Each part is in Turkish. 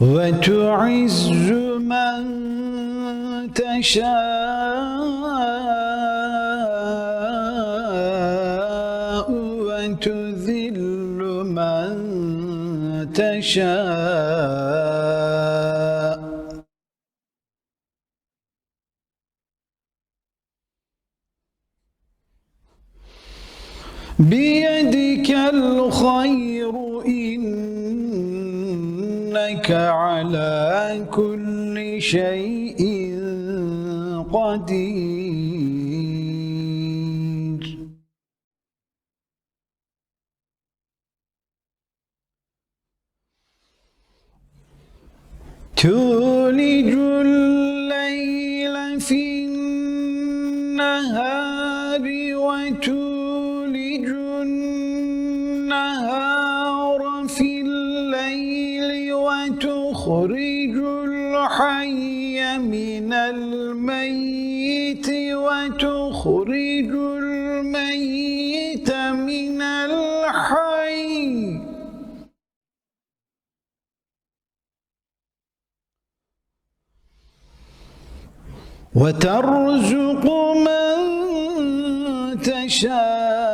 وتعز من تشاء وتذل من تشاء. بيدك الخير إنك على كل شيء قدير. تولج الليل في النهار وتولج وتخرج الحي من الميت وتخرج الميت من الحي. وترزق من تشاء.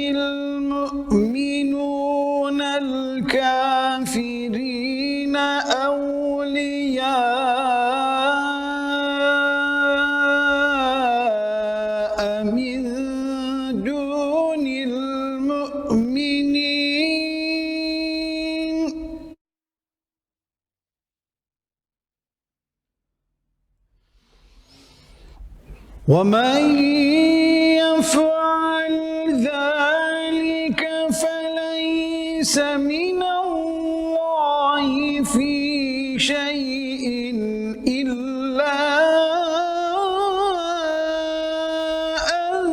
ومن يفعل ذلك فليس من الله في شيء إلا أن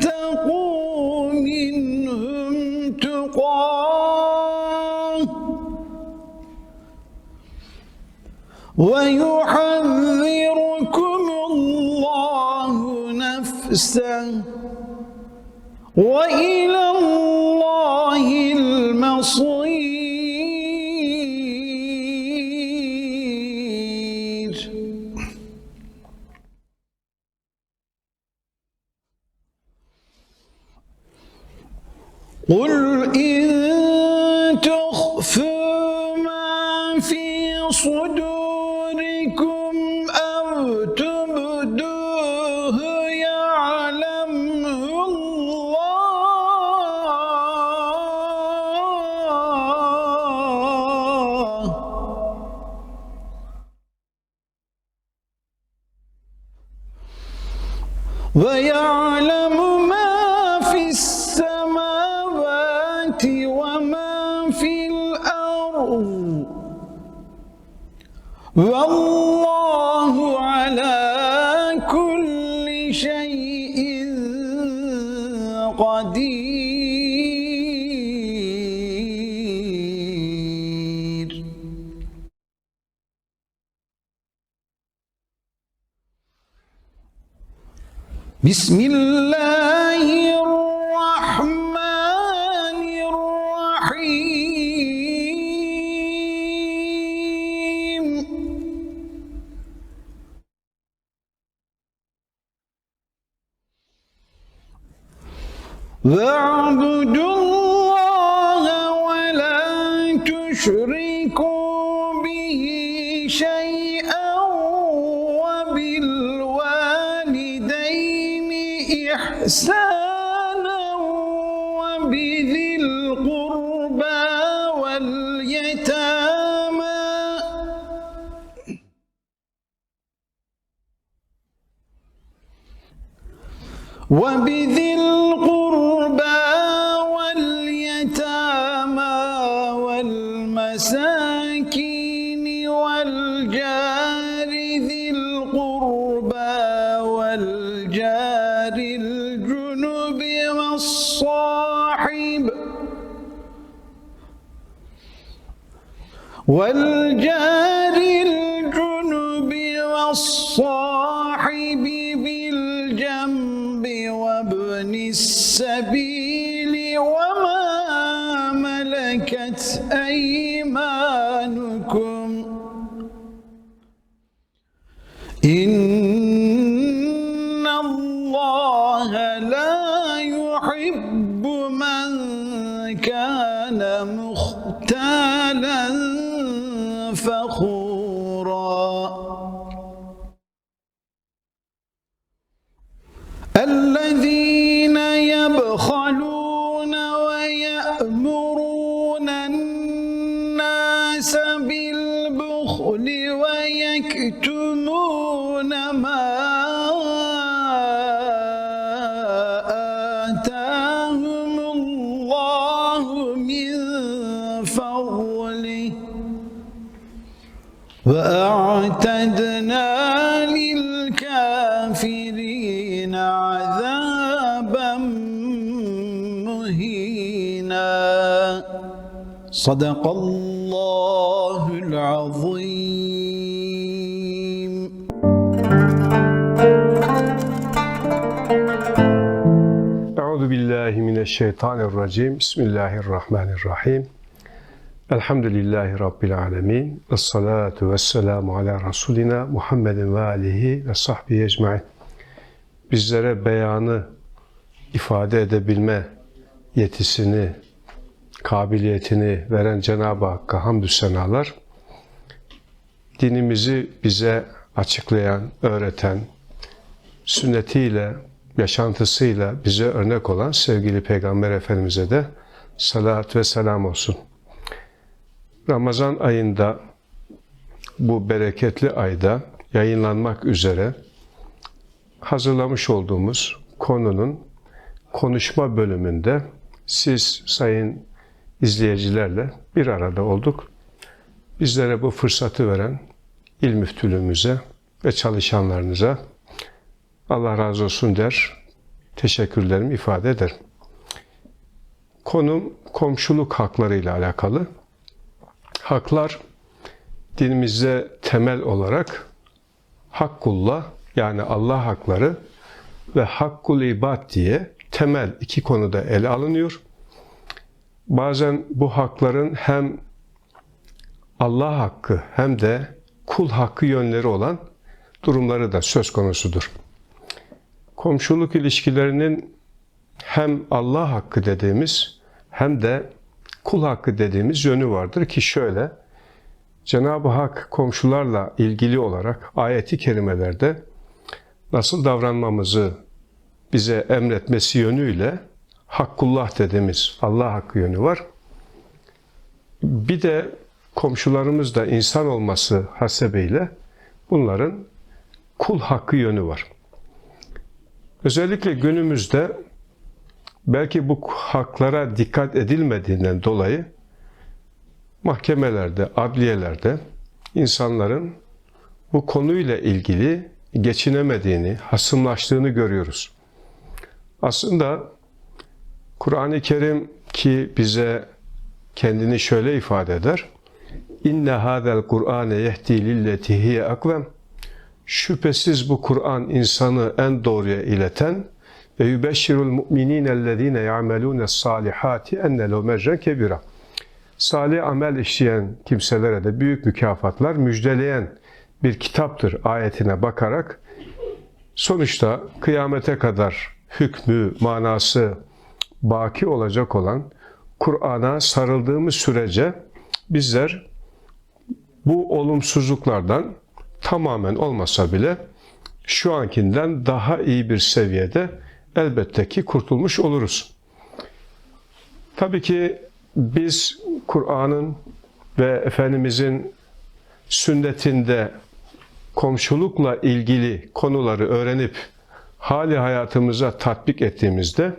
تتقوا منهم تقاة. ويحذركم نفسه وإلى الله المصير. ويعلم ما في السماوات وما في الأرض. والله على كل شيء بسم الله الرحمن الرحيم. واعبدوا والجار الجنب والصاحب بالجنب وابن السبيل وما ملكت أيمانكم إن بالبخل ويكتمون ما آتاهم الله من فضله. وأعتدنا للكافرين عذابا مهينا. صدق الله. العظيم Euzu billahi mineşşeytanirracim. Bismillahirrahmanirrahim. Elhamdülillahi rabbil alamin. Ves salatu vesselamu ala rasulina Muhammedin ve alihi ve sahbihi ecmaîn. Bizlere beyanı ifade edebilme yetisini, kabiliyetini veren Cenab-ı Hakk'a hamdü senalar. Dinimizi bize açıklayan, öğreten, sünnetiyle, yaşantısıyla bize örnek olan sevgili Peygamber Efendimiz'e de salat ve selam olsun. Ramazan ayında bu bereketli ayda yayınlanmak üzere hazırlamış olduğumuz konunun konuşma bölümünde siz sayın izleyicilerle bir arada olduk. Bizlere bu fırsatı veren il müftülüğümüze ve çalışanlarınıza Allah razı olsun der, teşekkürlerimi ifade ederim. Konum komşuluk hakları ile alakalı. Haklar dinimizde temel olarak hakkullah yani Allah hakları ve hakkul ibad diye temel iki konuda ele alınıyor. Bazen bu hakların hem Allah hakkı hem de kul hakkı yönleri olan durumları da söz konusudur komşuluk ilişkilerinin hem Allah hakkı dediğimiz hem de kul hakkı dediğimiz yönü vardır ki şöyle Cenab-ı Hak komşularla ilgili olarak ayeti kerimelerde nasıl davranmamızı bize emretmesi yönüyle Hakkullah dediğimiz Allah hakkı yönü var. Bir de komşularımız da insan olması hasebiyle bunların kul hakkı yönü var. Özellikle günümüzde belki bu haklara dikkat edilmediğinden dolayı mahkemelerde, adliyelerde insanların bu konuyla ilgili geçinemediğini, hasımlaştığını görüyoruz. Aslında Kur'an-ı Kerim ki bize kendini şöyle ifade eder. İnne hadel Kur'ane yehdi lilleti hiye akvem. Şüphesiz bu Kur'an insanı en doğruya ileten ve yübeşşirul mu'minînellezîne ya'melûnes salihâti enne lehu mecren kebira. Salih amel işleyen kimselere de büyük mükafatlar müjdeleyen bir kitaptır ayetine bakarak sonuçta kıyamete kadar hükmü, manası baki olacak olan Kur'an'a sarıldığımız sürece bizler bu olumsuzluklardan tamamen olmasa bile şu ankinden daha iyi bir seviyede elbette ki kurtulmuş oluruz. Tabii ki biz Kur'an'ın ve Efendimizin sünnetinde komşulukla ilgili konuları öğrenip hali hayatımıza tatbik ettiğimizde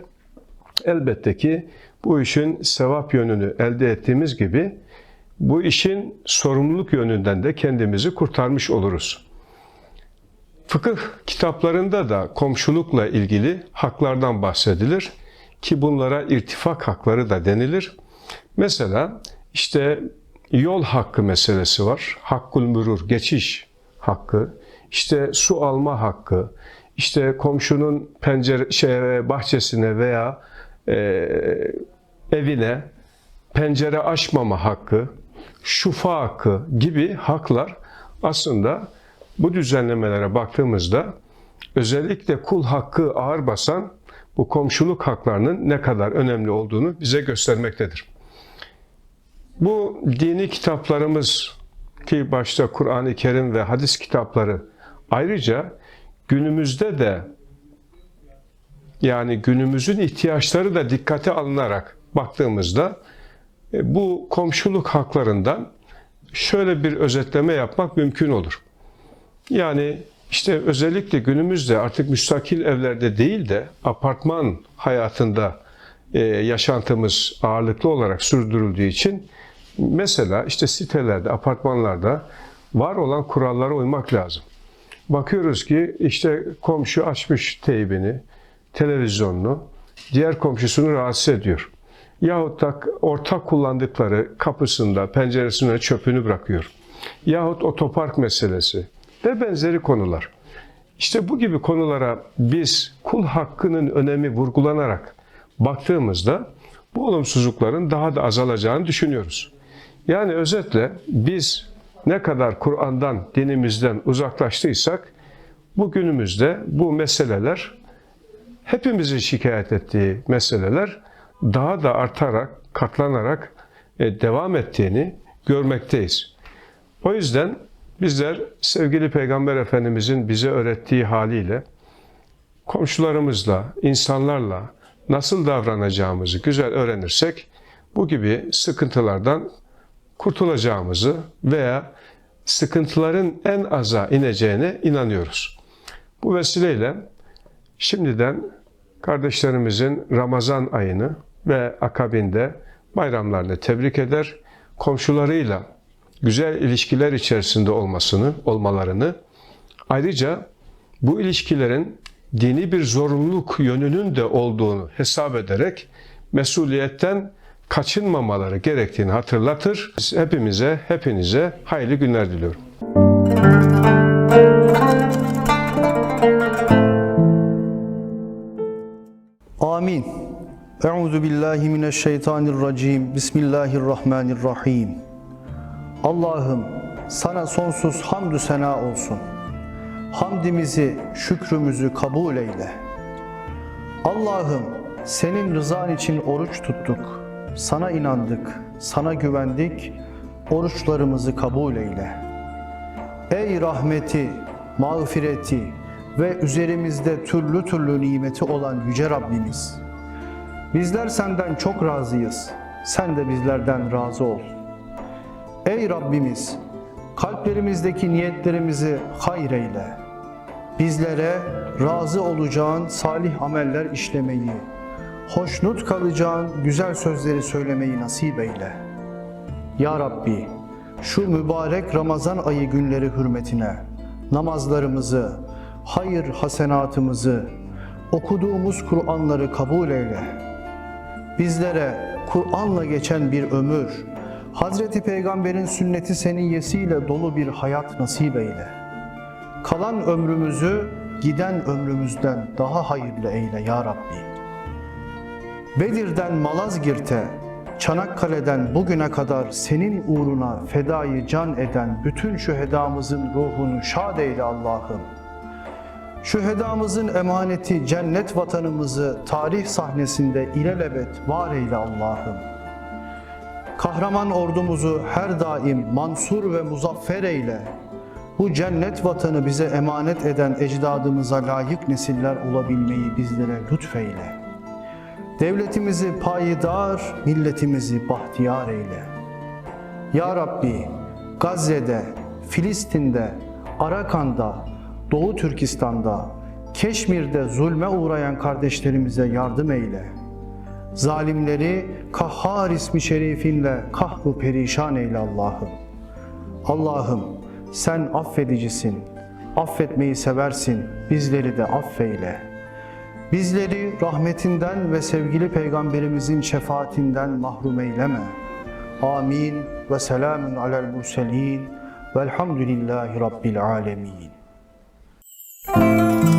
elbette ki bu işin sevap yönünü elde ettiğimiz gibi bu işin sorumluluk yönünden de kendimizi kurtarmış oluruz. Fıkıh kitaplarında da komşulukla ilgili haklardan bahsedilir ki bunlara irtifak hakları da denilir. Mesela işte yol hakkı meselesi var. Hakkul mürur, geçiş hakkı. İşte su alma hakkı. İşte komşunun pencere, şey, bahçesine veya e, evine pencere açmama hakkı, şufa hakkı gibi haklar aslında bu düzenlemelere baktığımızda özellikle kul hakkı ağır basan bu komşuluk haklarının ne kadar önemli olduğunu bize göstermektedir. Bu dini kitaplarımız ki başta Kur'an-ı Kerim ve hadis kitapları ayrıca günümüzde de yani günümüzün ihtiyaçları da dikkate alınarak baktığımızda bu komşuluk haklarından şöyle bir özetleme yapmak mümkün olur. Yani işte özellikle günümüzde artık müstakil evlerde değil de apartman hayatında e, yaşantımız ağırlıklı olarak sürdürüldüğü için mesela işte sitelerde, apartmanlarda var olan kurallara uymak lazım. Bakıyoruz ki işte komşu açmış teybini, televizyonunu, diğer komşusunu rahatsız ediyor. Yahut da ortak kullandıkları kapısında, penceresine çöpünü bırakıyor. Yahut otopark meselesi ve benzeri konular. İşte bu gibi konulara biz kul hakkının önemi vurgulanarak baktığımızda bu olumsuzlukların daha da azalacağını düşünüyoruz. Yani özetle biz ne kadar Kur'an'dan, dinimizden uzaklaştıysak bugünümüzde bu meseleler hepimizin şikayet ettiği meseleler daha da artarak, katlanarak e, devam ettiğini görmekteyiz. O yüzden bizler sevgili Peygamber Efendimizin bize öğrettiği haliyle komşularımızla, insanlarla nasıl davranacağımızı güzel öğrenirsek bu gibi sıkıntılardan kurtulacağımızı veya sıkıntıların en aza ineceğine inanıyoruz. Bu vesileyle şimdiden kardeşlerimizin Ramazan ayını ve akabinde bayramlarını tebrik eder, komşularıyla güzel ilişkiler içerisinde olmasını, olmalarını, ayrıca bu ilişkilerin dini bir zorunluluk yönünün de olduğunu hesap ederek mesuliyetten kaçınmamaları gerektiğini hatırlatır. Hepimize, hepinize hayırlı günler diliyorum. Amin. Euzu billahi mineşşeytanirracim. Bismillahirrahmanirrahim. Allah'ım sana sonsuz hamdü sena olsun. Hamdimizi, şükrümüzü kabul eyle. Allah'ım senin rızan için oruç tuttuk. Sana inandık, sana güvendik. Oruçlarımızı kabul eyle. Ey rahmeti, mağfireti ve üzerimizde türlü türlü nimeti olan Yüce Rabbimiz. Bizler senden çok razıyız. Sen de bizlerden razı ol. Ey Rabbimiz, kalplerimizdeki niyetlerimizi hayır eyle. Bizlere razı olacağın salih ameller işlemeyi, hoşnut kalacağın güzel sözleri söylemeyi nasip eyle. Ya Rabbi, şu mübarek Ramazan ayı günleri hürmetine namazlarımızı, hayır hasenatımızı, okuduğumuz Kur'anları kabul eyle. Bizlere Kur'an'la geçen bir ömür, Hazreti Peygamber'in sünneti seniyyesiyle dolu bir hayat nasip eyle. kalan ömrümüzü giden ömrümüzden daha hayırlı eyle ya Rabbi. Bedir'den Malazgirt'e, Çanakkale'den bugüne kadar senin uğruna fedayı can eden bütün şühedamızın ruhunu şad eyle Allah'ım. Şühedamızın emaneti cennet vatanımızı tarih sahnesinde ilelebet var eyle Allah'ım. Kahraman ordumuzu her daim mansur ve muzaffer eyle. Bu cennet vatanı bize emanet eden ecdadımıza layık nesiller olabilmeyi bizlere lütfeyle. Devletimizi payidar, milletimizi bahtiyar eyle. Ya Rabbi, Gazze'de, Filistin'de, Arakan'da, Doğu Türkistan'da, Keşmir'de zulme uğrayan kardeşlerimize yardım eyle. Zalimleri Kahhar ismi şerifinle kahru perişan eyle Allah'ım. Allah'ım sen affedicisin, affetmeyi seversin, bizleri de affeyle. Bizleri rahmetinden ve sevgili peygamberimizin şefaatinden mahrum eyleme. Amin ve selamun alel murselin velhamdülillahi rabbil alemin. Música